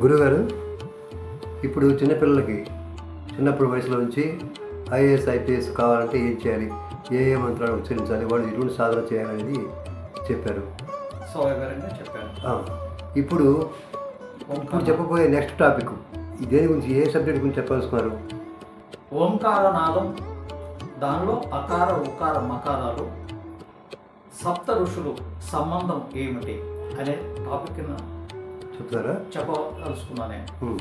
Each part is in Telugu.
గురుగారు ఇప్పుడు చిన్నపిల్లలకి చిన్నప్పుడు వయసులో నుంచి ఐఏఎస్ ఐపీఎస్ కావాలంటే ఏం చేయాలి? ఏ ఏ మంత్రాలు ఉచ్చరించాలి? వాళ్ళు ఎటువంటి సాధన చేయాలనేది చెప్పారు. ఆ, ఇప్పుడు ఇప్పుడు చెప్పబోయే నెక్స్ట్ టాపిక్ దేని గురించి ఏ సబ్జెక్ట్ గురించి చెప్పాల్సుకున్నారు ఓంకార నాదం దానిలో అకార ఉకార మకారాలు సప్త ఋషులు సంబంధం ఏమిటి అనే టాపిక్ చెప్తారా చెప్పదలుచుకున్నా నేను.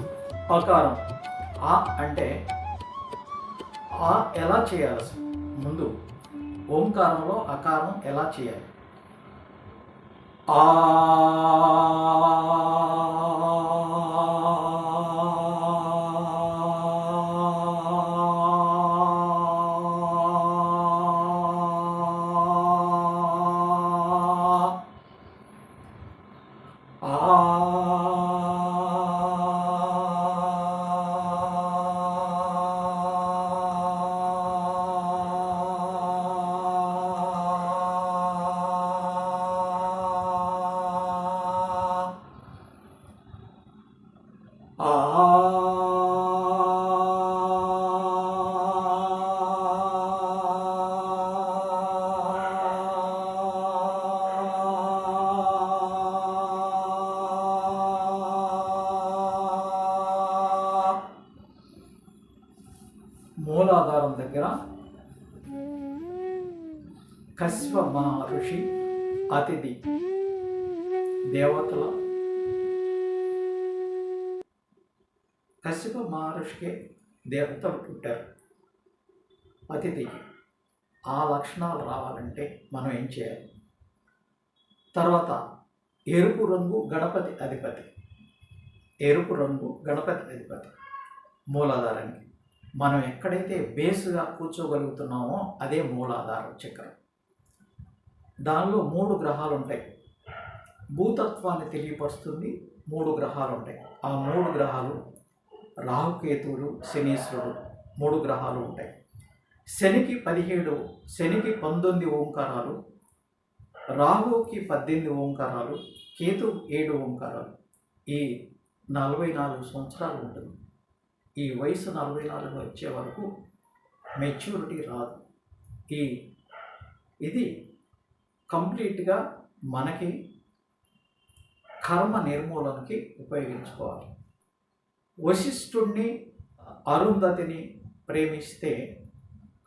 అకారం ఆ అంటే ఆ ఎలా చేయాలి? ముందు ఓంకారంలో అకారం ఎలా చేయాలి ఆ కశ్వ మహర్షి అతిథి దేవతల. కశ్యప మహర్షికి దేవతలు పుట్టారు అతిథికి. ఆ లక్షణాలు రావాలంటే మనం ఏం చేయాలి? తర్వాత ఎరుపు రంగు గణపతి అధిపతి. ఎరుపు రంగు గణపతి అధిపతి. మూలాధారానికి. మనం ఎక్కడైతే బేస్గా కూర్చోగలుగుతున్నామో అదే మూలాధారం చక్రం. దానిలో మూడు గ్రహాలు ఉంటాయి భూతత్వాన్ని తెలియపరుస్తుంది మూడు గ్రహాలు ఉంటాయి ఆ మూడు గ్రహాలు రాహుకేతువులు శనీశ్వరుడు మూడు గ్రహాలు ఉంటాయి శనికి పదిహేడు శనికి పంతొమ్మిది ఓంకారాలు రాహుకి పద్దెనిమిది ఓంకారాలు కేతు ఏడు ఓంకారాలు. ఈ నలభై నాలుగు సంవత్సరాలు ఉంటుంది. ఈ వయసు నలభై నాలుగు వచ్చే వరకు మెచ్యూరిటీ రాదు. ఈ ఇది కంప్లీట్గా మనకి కర్మ నిర్మూలనకి ఉపయోగించుకోవాలి. వశిష్ఠుడిని అరుంధతిని ప్రేమిస్తే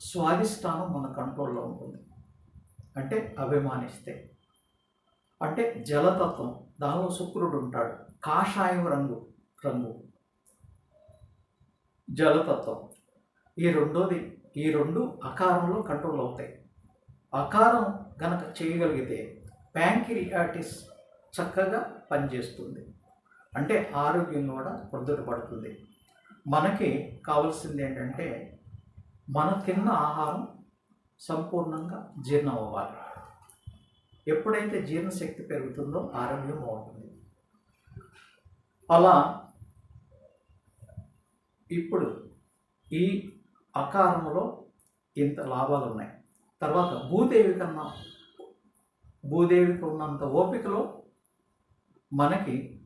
స్వాధిష్టానం మన కంట్రోల్లో ఉంటుంది. అంటే అభిమానిస్తే. అంటే జలతత్వం దానిలో శుక్రుడు ఉంటాడు. కాషాయం రంగు రంగు. జలతత్వం. ఈ రెండోది ఈ రెండు అకారంలో కంట్రోల్ అవుతాయి. అకారం గనక చేయగలిగితే ప్యాంక్రియాటిస్ చక్కగా పనిచేస్తుంది. అంటే ఆరోగ్యం కూడా పొద్దుట పడుతుంది. మనకి కావాల్సింది ఏంటంటే మనం తిన్న ఆహారం సంపూర్ణంగా జీర్ణం అవ్వాలి. ఎప్పుడైతే జీర్ణశక్తి పెరుగుతుందో ఆరోగ్యం బాగుంటుంది అలా ఇప్పుడు ఈ అకారంలో ఇంత లాభాలు ఉన్నాయి తర్వాత భూదేవి కన్నా భూదేవికి ఉన్నంత ఓపికలో మనకి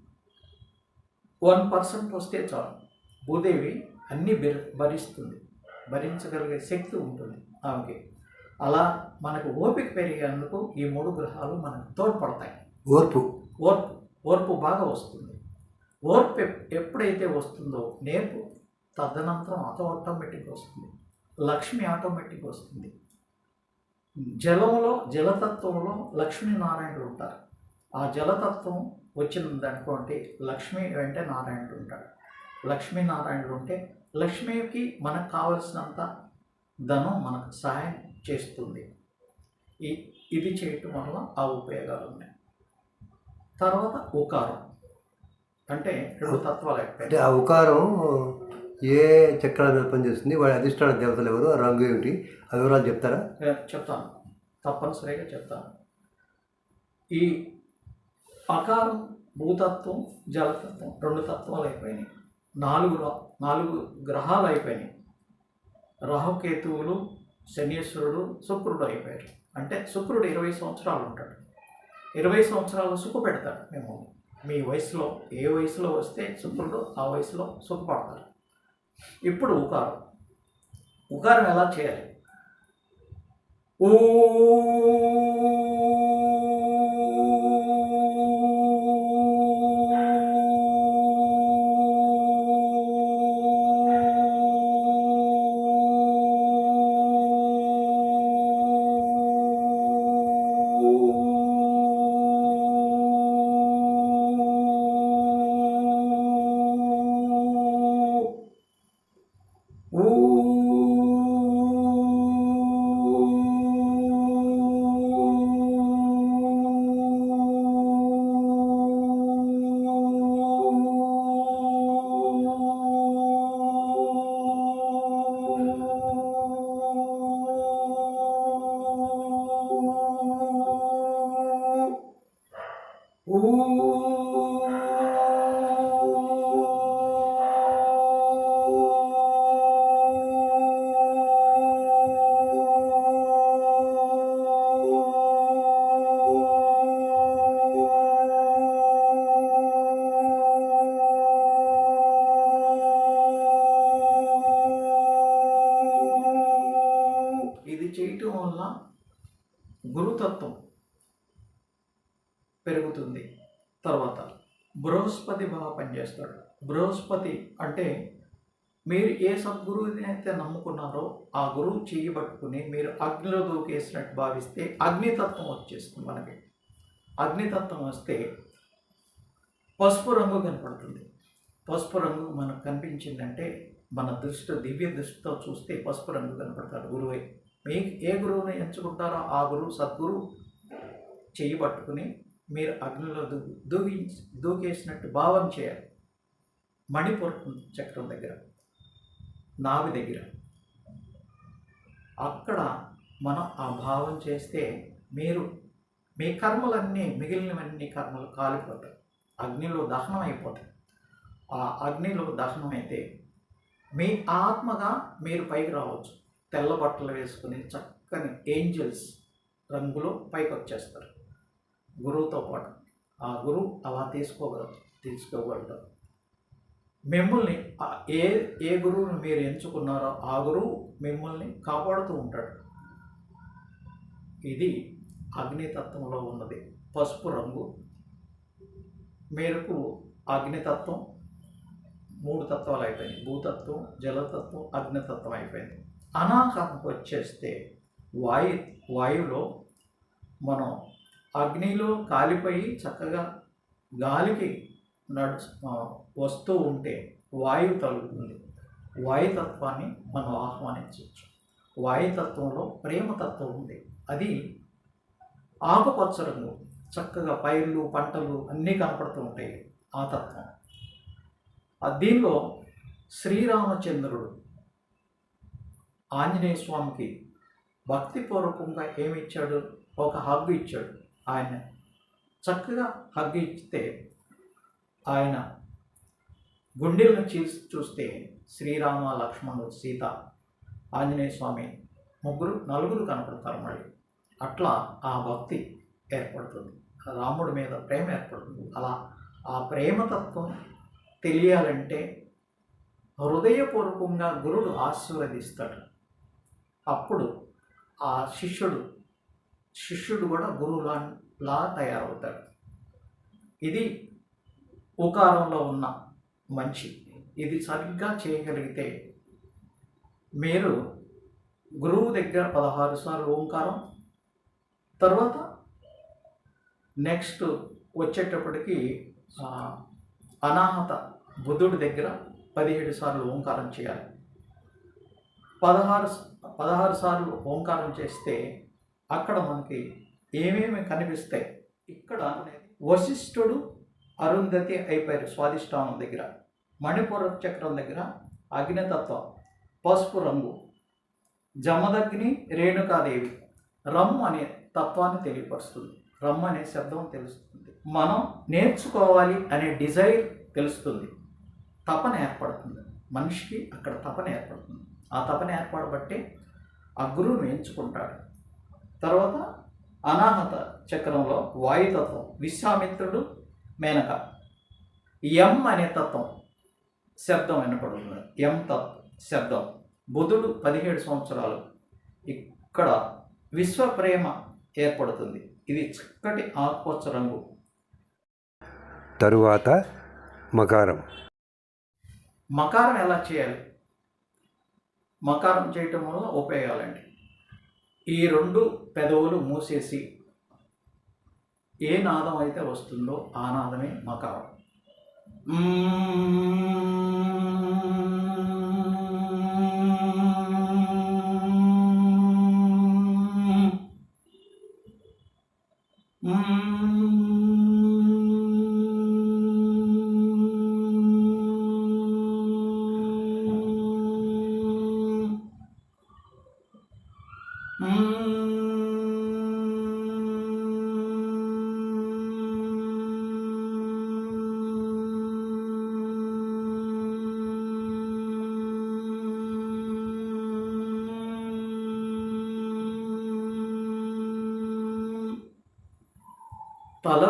వన్ పర్సెంట్ వస్తే చాలు. భూదేవి అన్నీ భరి- భరిస్తుంది. భరించగలిగే శక్తి ఉంటుంది ఆమెకి. అలా మనకు ఓపిక పెరిగేందుకు ఈ మూడు గ్రహాలు మనకు తోడ్పడతాయి. ఓర్పు. ఓర్పు. ఓర్పు బాగా వస్తుంది. ఓర్పు ఎప్- ఎప్పుడైతే వస్తుందో నేర్పు తదనంతరం ఆటో ఆటోమేటిక్ వస్తుంది. లక్ష్మి ఆటోమేటిక్ వస్తుంది. జలంలో జలతత్వంలో లక్ష్మీనారాయణుడు ఉంటారు. ఆ జలతత్వం వచ్చింది అనుకోండి లక్ష్మి వెంటే నారాయణుడు ఉంటాడు. లక్ష్మీనారాయణుడు ఉంటే లక్ష్మికి మనకు కావలసినంత ధనం మనకు సహాయం చేస్తుంది. ఈ ఇది చేయటం వల్ల ఆ ఉపయోగాలు ఉన్నాయి. తర్వాత ఉకారం. అంటే రెండు తత్వాలు అంటే ఆ ఉకారం ఏ చక్రాల మీద పనిచేస్తుంది వాడి అధిష్టాన దేవతలు ఎవరు ఆ రంగు ఏమిటి ఆ వివరాలు చెప్తారా? చెప్తాను. తప్పనిసరిగా చెప్తాను. ఈ అకారం భూతత్వం జలతత్వం రెండు తత్వాలు అయిపోయినాయి. నాలుగు నాలుగు గ్రహాలు అయిపోయినాయి. రాహుకేతువులు శనీశ్వరుడు శుక్రుడు అయిపోయారు. అంటే శుక్రుడు ఇరవై సంవత్సరాలు ఉంటాడు. ఇరవై సంవత్సరాలు సుఖ పెడతాడు మేము మీ వయసులో ఏ వయసులో వస్తే శుక్రుడు ఆ వయసులో సుఖపడతారు ఇప్పుడు ఉకారం. ఉకారం ఎలా చేయాలి? ఓ ఇది పెరుగుతుంది. తర్వాత బృహస్పతి బాగా పనిచేస్తాడు. బృహస్పతి అంటే మీరు ఏ సద్గురువుని అయితే నమ్ముకున్నారో ఆ గురువు చెయ్యి పట్టుకుని మీరు అగ్నిలో దూకేసినట్టు భావిస్తే అగ్నితత్వం వచ్చేస్తుంది మనకి. అగ్నితత్వం వస్తే పసుపు రంగు కనపడుతుంది. పసుపు రంగు మనకు కనిపించిందంటే మన దృష్టి దివ్య దృష్టితో చూస్తే పసుపు రంగు కనపడతాడు గురువే. మీకు ఏ గురువుని ఎంచుకుంటారో ఆ గురువు సద్గురు చెయ్యి పట్టుకుని మీరు అగ్నిలో దూ దూకి దూకేసినట్టు భావం చేయాలి. మణిపూర్ చక్రం దగ్గర నావి దగ్గర. అక్కడ మనం ఆ భావం చేస్తే మీరు మీ కర్మలన్నీ మిగిలినవన్నీ కర్మలు కాలిపోతాయి. అగ్నిలో దహనం అయిపోతాయి. ఆ అగ్నిలో దహనం అయితే మీ ఆత్మగా మీరు పైకి రావచ్చు. తెల్ల బట్టలు వేసుకుని చక్కని ఏంజల్స్ రంగులో పైకి వచ్చేస్తారు గురువుతో పాటు ఆ గురువు అలా తీసుకోగలరు తీసుకోగలరు మిమ్మల్ని ఏ ఏ గురువుని మీరు ఎంచుకున్నారో ఆ గురువు మిమ్మల్ని కాపాడుతూ ఉంటాడు. ఇది అగ్నితత్వంలో ఉన్నది. పసుపు రంగు. మేరకు అగ్నితత్వం. మూడు తత్వాలు అయిపోయింది భూతత్వం జలతత్వం అగ్నితత్వం అయిపోయింది. అనాహతకు వచ్చేస్తే వాయు వాయువులో మనం అగ్నిలో కాలిపోయి చక్కగా గాలికి నడు వస్తూ ఉంటే వాయువు తలుగుతుంది వాయుతత్వాన్ని మనం ఆహ్వానించవచ్చు. వాయుతత్వంలో ప్రేమతత్వం ఉంది. అది ఆకుపచ్చ రంగు చక్కగా పైర్లు పంటలు అన్నీ కనపడుతూ ఉంటాయి ఆ తత్వం. దీనిలో శ్రీరామచంద్రుడు ఆంజనేయ స్వామికి భక్తిపూర్వకంగా ఏమి ఇచ్చాడు? ఒక హగ్గు ఇచ్చాడు. ఆయన చక్కగా హగ్ ఇస్తే ఆయన గుండెలను చీల్చి చూస్తే శ్రీరామ లక్ష్మణుడు సీత ఆంజనేయ స్వామి ముగ్గురు నలుగురు కనపడతారు మళ్ళీ. అట్లా ఆ భక్తి ఏర్పడుతుంది. రాముడి మీద ప్రేమ ఏర్పడుతుంది. అలా ఆ ప్రేమతత్వం తెలియాలంటే హృదయపూర్వకంగా గురుడు ఆశీర్వదిస్తాడు. అప్పుడు ఆ శిష్యుడు శిష్యుడు కూడా గురువులా లా తయారవుతాడు. ఇది ఉకారంలో ఉన్న మంచి. ఇది సరిగ్గా చేయగలిగితే మీరు గురువు దగ్గర పదహారు సార్లు ఓంకారం తర్వాత నెక్స్ట్ వచ్చేటప్పటికి అనాహత బుద్ధుడి దగ్గర పదిహేడు సార్లు ఓంకారం చేయాలి. పదహారు పదహారు సార్లు ఓంకారం చేస్తే అక్కడ మనకి ఏమేమి కనిపిస్తాయి? ఇక్కడ వశిష్ఠుడు అరుంధతి అయిపోయారు స్వాదిష్టానం దగ్గర. మణిపూర చక్రం దగ్గర అగ్నితత్వం పసుపు రంగు జమదగ్ని రేణుకాదేవి. రమ్ అనే తత్వాన్ని తెలియపరుస్తుంది. రమ్ అనే శబ్దం తెలుస్తుంది. మనం నేర్చుకోవాలి అనే డిజైర్ తెలుస్తుంది. తపన ఏర్పడుతుంది. మనిషికి అక్కడ తపన ఏర్పడుతుంది. ఆ తపన ఏర్పడబట్టి ఆ గురువును ఎంచుకుంటాడు తర్వాత అనాహత చక్రంలో వాయుతత్వం విశ్వామిత్రుడు మేనక. ఎం అనే తత్వం శబ్దం వినపడుతుంది. ఎం తత్ శబ్దం. బుధుడు పదిహేడు సంవత్సరాలు ఇక్కడ విశ్వ ప్రేమ ఏర్పడుతుంది. ఇది చక్కటి ఆకుపచ్చ రంగు. తరువాత మకారం. మకారం ఎలా చేయాలి? మకారం చేయటం వల్ల ఉపయోగాలండి ఈ రెండు పెదవులు మూసేసి ఏ నాదం అయితే వస్తుందో ఆ నాదమే మకారం. తల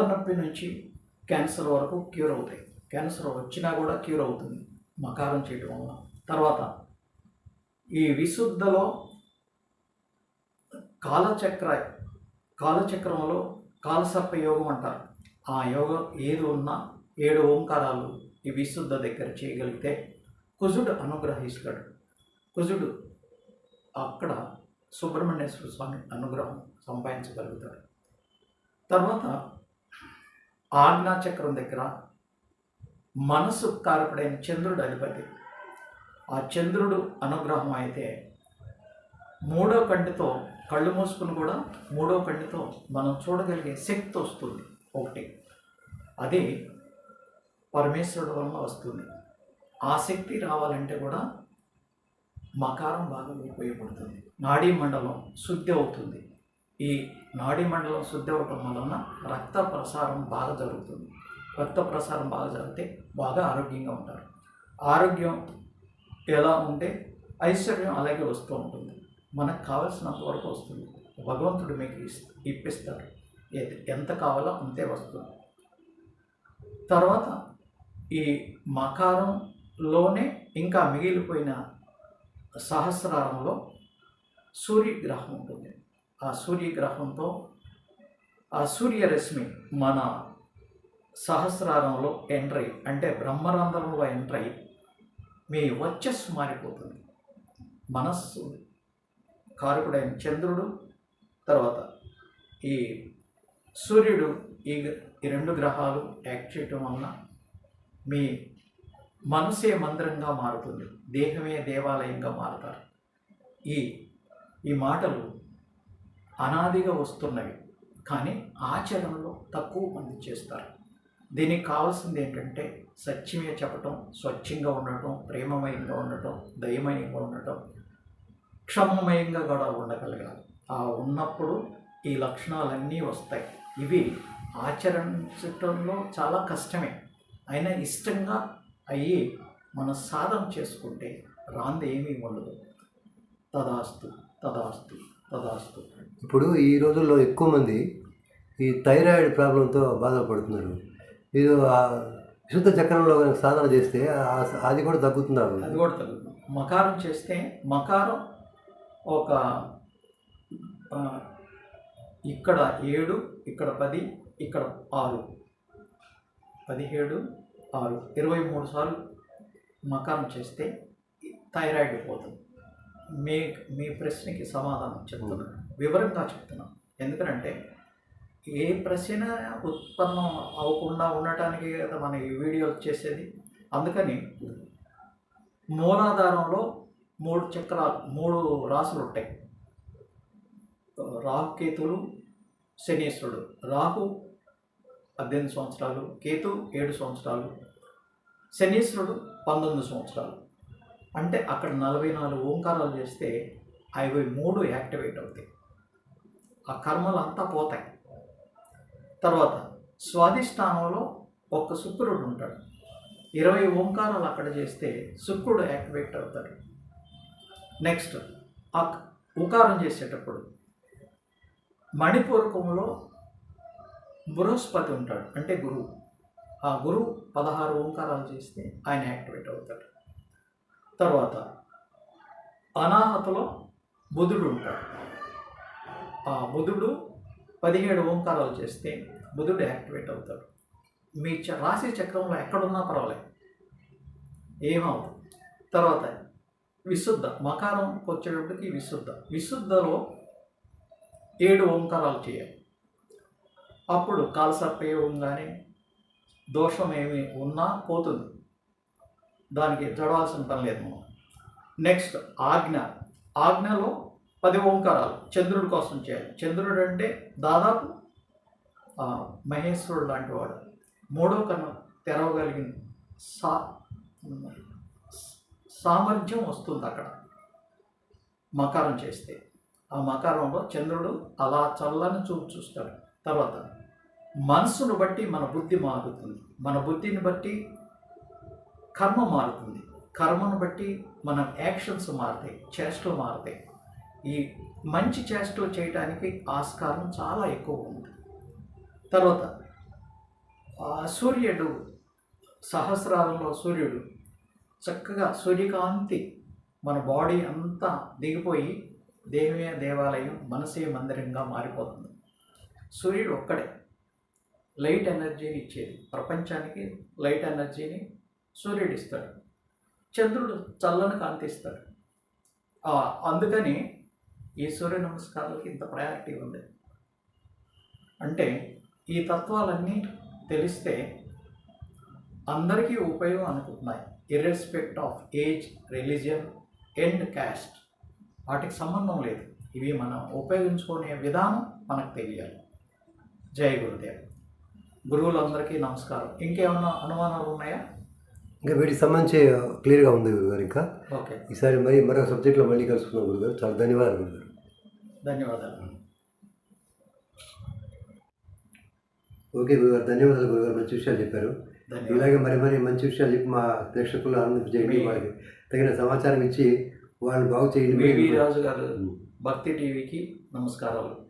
నొప్పి నుంచి క్యాన్సర్ వరకు క్యూర్ అవుతాయి. క్యాన్సర్ వచ్చినా కూడా క్యూర్ అవుతుంది. మకారం చేయటం వల్ల తర్వాత ఈ విశుద్ధలో కాలచక్ర కాలచక్రంలో కాలసర్ప యోగం అంటారు. ఆ యోగం ఏది ఉన్నా ఏడు ఓంకారాలు ఈ విశుద్ధ దగ్గర చేయగలిగితే కుజుడు అనుగ్రహిస్తాడు. కుజుడు అక్కడ సుబ్రహ్మణ్యేశ్వర స్వామి అనుగ్రహం సంపాదించగలుగుతాడు. తర్వాత ఆజ్ఞాచక్రం దగ్గర మనసు కారపడైన చంద్రుడు అధిపతి. ఆ చంద్రుడు అనుగ్రహం అయితే మూడో కంటితో కళ్ళు మూసుకుని కూడా మూడో కళ్ళుతో మనం చూడగలిగే శక్తి వస్తుంది. ఒకటి. అది పరమేశ్వరుడు వల్ల వస్తుంది. ఆ శక్తి రావాలంటే కూడా మకారం బాగా ఉపయోగపడుతుంది. నాడీ మండలం శుద్ధి అవుతుంది. ఈ నాడీ మండలం శుద్ధి అవటం వలన రక్త ప్రసారం బాగా జరుగుతుంది. రక్త ప్రసారం బాగా జరిగితే బాగా ఆరోగ్యంగా ఉంటారు. ఆరోగ్యం ఎలా ఉంటే ఐశ్వర్యం అలాగే వస్తూ ఉంటుంది. మనకు కావలసినంత వరకు వస్తుంది. భగవంతుడు మీకు ఇప్పిస్తాడు. ఎంత కావాలో అంతే వస్తుంది. తర్వాత ఈ మకారంలోనే ఇంకా మిగిలిపోయిన సహస్రారంలో సూర్యగ్రహం ఉంటుంది. ఆ సూర్యగ్రహంతో ఆ సూర్యరశ్మి మన సహస్రారంలో ఎంటర్ అంటే బ్రహ్మరంధ్రంలో ఎంటర్ అయ్యి మీ వచ్చస్సు మారిపోతుంది. మనస్సు కారకుడైన చంద్రుడు తర్వాత ఈ సూర్యుడు ఈ ఈ రెండు గ్రహాలు యాక్ట్ చేయటం వలన మీ మనసే మందిరంగా మారుతుంది. దేహమే దేవాలయంగా మారుతారు. ఈ ఈ మాటలు అనాదిగా వస్తున్నవి. కానీ ఆచరణలో తక్కువ మంది చేస్తారు. దీనికి కావాల్సింది ఏంటంటే సత్యమే చెప్పటం స్వచ్ఛంగా ఉండటం ప్రేమమయంగా ఉండటం దయమయంగా ఉండటం క్షమమయంగా కూడా ఉండగలగాలి. ఆ ఉన్నప్పుడు ఈ లక్షణాలన్నీ వస్తాయి. ఇవి ఆచరించటంలో చాలా కష్టమే. అయినా ఇష్టంగా అయ్యి మనం సాధన చేసుకుంటే రాంది ఏమీ ఉండదు. తదాస్తు తదాస్తు తదాస్తు. ఇప్పుడు ఈ రోజుల్లో ఎక్కువ మంది ఈ థైరాయిడ్ ప్రాబ్లంతో బాధపడుతున్నారు. మీరు ఆ విశుద్ధ చక్రంలో కనుక సాధన చేస్తే అది కూడా తగ్గుతున్నారు అది కూడా తగ్గుతుంది. మకారం చేస్తే మకారం ఒక ఇక్కడ ఏడు ఇక్కడ పది ఇక్కడ ఆరు. పదిహేడు ఆరు. ఇరవై మూడు సార్లు మకారం చేస్తే థైరాయిడ్ పోతుంది. మీ మీ ప్రశ్నకి సమాధానం చెప్తున్నాను వివరంగా చెప్తున్నాను ఎందుకంటే ఏ ప్రశ్న ఉత్పన్నం అవ్వకుండా ఉండటానికి కదా మన ఈ వీడియోలు చేసేది. అందుకని మూలాధారంలో మూడు చక్రాలు మూడు రాసులు ఉంటాయి రాహుకేతులు శనీశ్వరుడు. రాహు పద్దెనిమిది సంవత్సరాలు కేతు ఏడు సంవత్సరాలు శనీశ్వరుడు పంతొమ్మిది సంవత్సరాలు. అంటే అక్కడ నలభై నాలుగు ఓంకారాలు చేస్తే అవి మూడు యాక్టివేట్ అవుతాయి. ఆ కర్మలు అంతా పోతాయి. తర్వాత స్వాధిష్టానంలో ఒక్క శుక్రుడు ఉంటాడు. ఇరవై ఓంకారాలు అక్కడ చేస్తే శుక్రుడు యాక్టివేట్ అవుతాడు. నెక్స్ట్ ఆ ఉకారం చేసేటప్పుడు మణిపూరకంలో బృహస్పతి ఉంటాడు అంటే గురువు. ఆ గురువు పదహారు ఓంకారాలు చేస్తే ఆయన యాక్టివేట్ అవుతాడు. తర్వాత అనాహతలో బుధుడు ఉంటాడు. ఆ బుధుడు పదిహేడు ఓంకారాలు చేస్తే బుధుడు యాక్టివేట్ అవుతాడు. మీ చ- రాశి చక్రంలో ఎక్కడున్నా పర్వాలేదు. ఏమవుతుంది? తర్వాత విశుద్ధ మకారంకి వచ్చేటప్పటికి విశుద్ధ. విశుద్ధలో ఏడు ఓంకారాలు చేయాలి అప్పుడు కాలసర్పయోగం కానీ దోషం ఏమి ఉన్నా పోతుంది. దానికి చదవాల్సిన పని లేదు మనం. నెక్స్ట్ ఆజ్ఞ. ఆజ్ఞలో పది ఓంకారాలు చంద్రుడి కోసం చేయాలి. చంద్రుడు అంటే దాదాపు మహేశ్వరుడు లాంటి వాడు. మూడో కన్ను తెరవగలిగిన సా సామర్థ్యం వస్తుంది అక్కడ. మకారం చేస్తే. ఆ మకారంలో చంద్రుడు అలా చల్లని చూపు చూస్తాడు. తర్వాత మనసును బట్టి మన బుద్ధి మారుతుంది. మన బుద్ధిని బట్టి కర్మ మారుతుంది. కర్మను బట్టి మన యాక్షన్స్ మారుతాయి. చేష్టలు మారుతాయి. ఈ మంచి చేష్టలు చేయడానికి ఆస్కారం చాలా ఎక్కువ ఉంది. తర్వాత ఆ సూర్యుడు సహస్రాలలో సూర్యుడు చక్కగా సూర్యకాంతి మన బాడీ అంతా దిగిపోయి దేవే దేవాలయం మనసే మందిరంగా మారిపోతుంది. సూర్యుడు ఒక్కడే. లైట్ ఎనర్జీని ఇచ్చేది. ప్రపంచానికి లైట్ ఎనర్జీని సూర్యుడు ఇస్తాడు. చంద్రుడు చల్లని కాంతి ఇస్తాడు. అందుకని ఈ సూర్య నమస్కారాలకి ఇంత ప్రయారిటీ ఉంది. అంటే ఈ తత్వాలన్నీ తెలిస్తే అందరికీ ఉపయోగం అనుకుంటున్నాయి. Irrespective of age religion and caste వాటికి సంబంధం లేదు. ఇవి మనం ఉపయోగించుకునే విధానం మనకు తెలియాలి. జై గురుదేవ్. గురువులందరికీ నమస్కారం. ఇంకేమైనా అనుమానాలు ఉన్నాయా? ఇంకా వీటికి సంబంధించి క్లియర్గా ఉంది గురుగారు ఇంకా. ఓకే. ఈసారి మరి మరొక సబ్జెక్ట్లో మళ్ళీ కలుసుకున్నాం గురుగారు. చాలా ధన్యవాదాలు గురుగారు. ధన్యవాదాలు. ఓకే గురుగారు. ధన్యవాదాలు గురుగారు. మంచి విషయాలు చెప్పారు. ఇలాగే మరి మరి మంచి విషయాలు చెప్పి మా ప్రేక్షకులు ఆనందింపజేయండి మీ- వాళ్ళకి తగిన సమాచారం ఇచ్చి వాళ్ళని బాగు చేయండి. రాజు గారు భక్తి టీవీకి నమస్కారాలు.